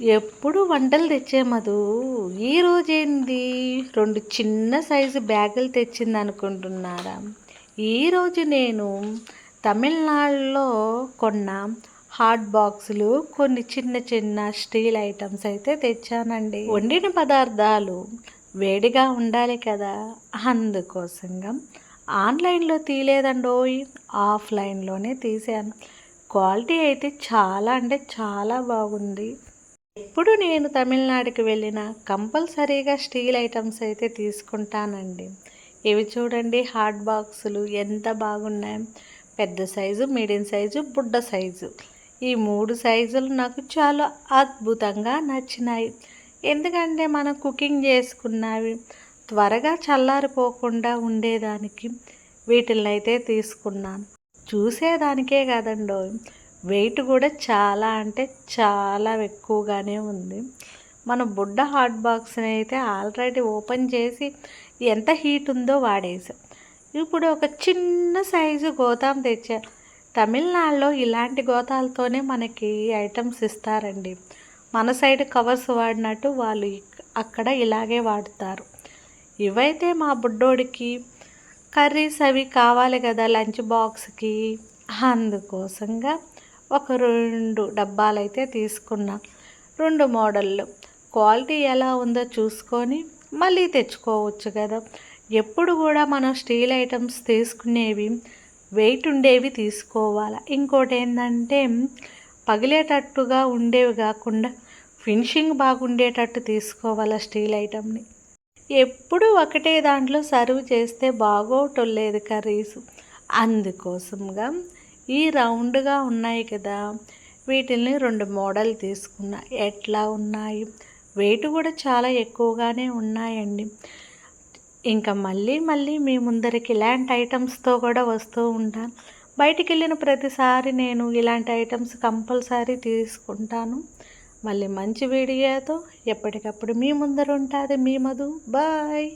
ఎప్పుడు వంటలు తెచ్చే మధు? ఈరోజేంది రెండు చిన్న సైజు బ్యాగులు తెచ్చింది అనుకుంటున్నారా ఈరోజు నేను తమిళనాడులో కొన్న హాట్ బాక్సులు కొన్ని చిన్న చిన్న స్టీల్ ఐటమ్స్ అయితే తెచ్చానండి. వండిన పదార్థాలు వేడిగా ఉండాలి కదా. అందుకోసంగా ఆన్లైన్లో తీయలేదండోయ్ ఆఫ్లైన్లోనే తీసాను క్వాలిటీ అయితే చాలా అంటే చాలా బాగుంది. ఎప్పుడు నేను తమిళనాడుకి వెళ్ళిన కంపల్సరీగా స్టీల్ ఐటమ్స్ అయితే తీసుకుంటానండి. ఇవి చూడండి హాట్ బాక్సులు ఎంత బాగున్నాయి. పెద్ద సైజు మీడియం సైజు బుడ్డ సైజు. ఈ మూడు సైజులు నాకు చాలా అద్భుతంగా నచ్చినాయి. ఎందుకంటే మనం కుకింగ్ చేసుకున్నవి త్వరగా చల్లారిపోకుండా ఉండేదానికి వీటిని అయితే తీసుకున్నాను. చూసేదానికే కదండో వెయిట్ కూడా చాలా అంటే చాలా ఎక్కువగానే ఉంది. మన బుడ్డ హాట్ బాక్స్ని అయితే ఆల్రెడీ ఓపెన్ చేసి ఎంత హీట్ ఉందో వాడేసాం. ఇప్పుడు ఒక చిన్న సైజు గోతాం తెచ్చా. తమిళనాడులో ఇలాంటి గోతాలతోనే మనకి ఐటమ్స్ ఇస్తారండి. మన సైడ్ కవర్స్ వాడినట్టు వాళ్ళు అక్కడ ఇలాగే వాడుతారు. ఇవైతే మా బుడ్డోడికి కర్రీస్ అవి కావాలి కదా లంచ్ బాక్స్కి. అందుకోసంగా ఒక రెండు డబ్బాలైతే తీసుకున్నా. రెండు మోడళ్ళు. క్వాలిటీ ఎలా ఉందో చూసుకొని మళ్ళీ తెచ్చుకోవచ్చు కదా. ఎప్పుడు కూడా మనం స్టీల్ ఐటమ్స్ తీసుకునేవి వెయిట్ ఉండేవి తీసుకోవాలి. ఇంకోటి ఏంటంటే పగిలేటట్టుగా ఉండేవి కాకుండా ఫినిషింగ్ బాగుండేటట్టు తీసుకోవాలి స్టీల్ ఐటమ్ని. ఎప్పుడు ఒకటే దాంట్లో సర్వ్ చేస్తే బాగోటలేదు కర్రీస్. అందుకోసంగా ఈ రౌండ్గా ఉన్నాయి కదా. వీటిల్ని రెండు మోడల్ తీసుకున్నా. ఎట్లా ఉన్నాయి? వెయిట్ కూడా చాలా ఎక్కువగానే ఉన్నాయండి. ఇంకా మళ్ళీ మళ్ళీ మీ ముందరికి ఇలాంటి ఐటమ్స్తో కూడా వస్తూ ఉంటాను బయటికి వెళ్ళిన ప్రతిసారి నేను ఇలాంటి ఐటమ్స్ కంపల్సరీ తీసుకుంటాను. మళ్ళీ మంచి వీడియోతో ఎప్పటికప్పుడు మీ ముందర ఉంటుంది మీ మధు. బాయ్!